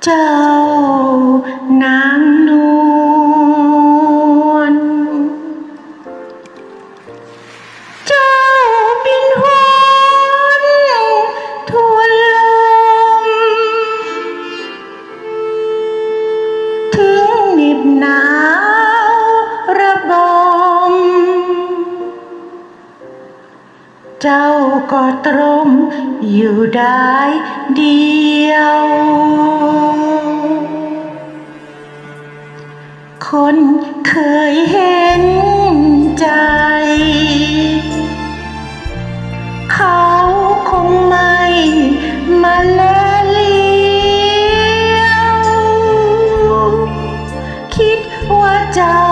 Ciao. เจ้าก็ตรมอยู่ได้เดียว คนเคยเห็นใจ เขาคงไม่มาแลเลี้ยวคิดว่าเจ้า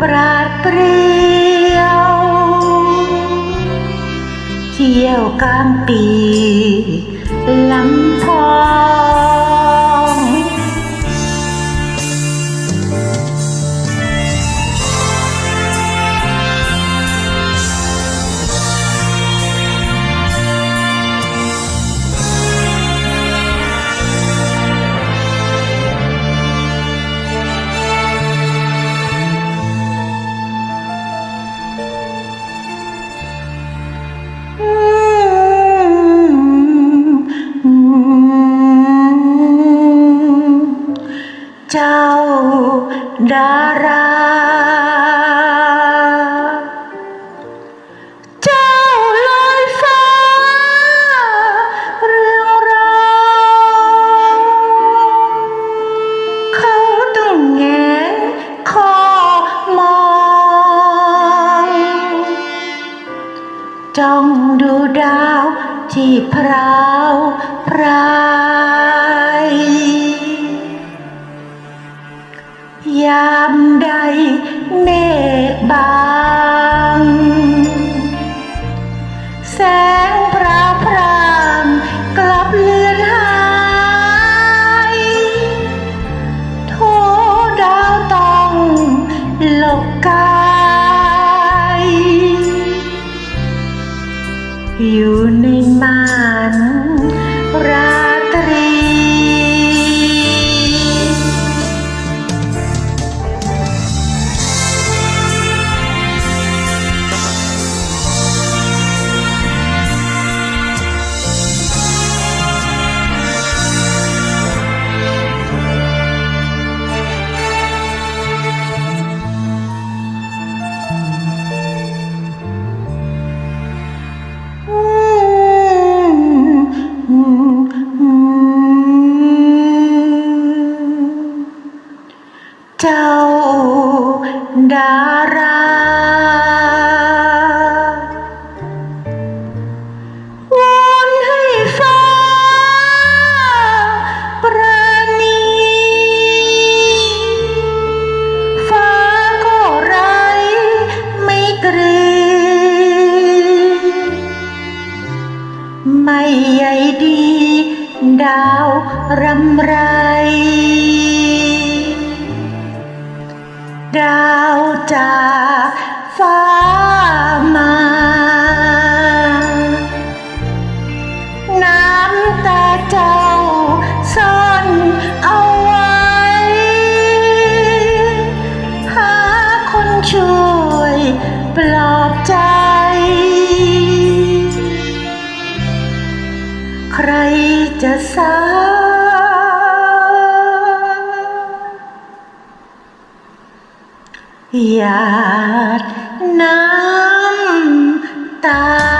ปราดเปรี เที่ยวกลางปีลำพอง องดูดาวที่พราวพรายยามใดเมฆบา อยู่ในมานราตรี เจ้าดารา ช่วยปลอบใจ ใครจะสาหยาดน้ำตา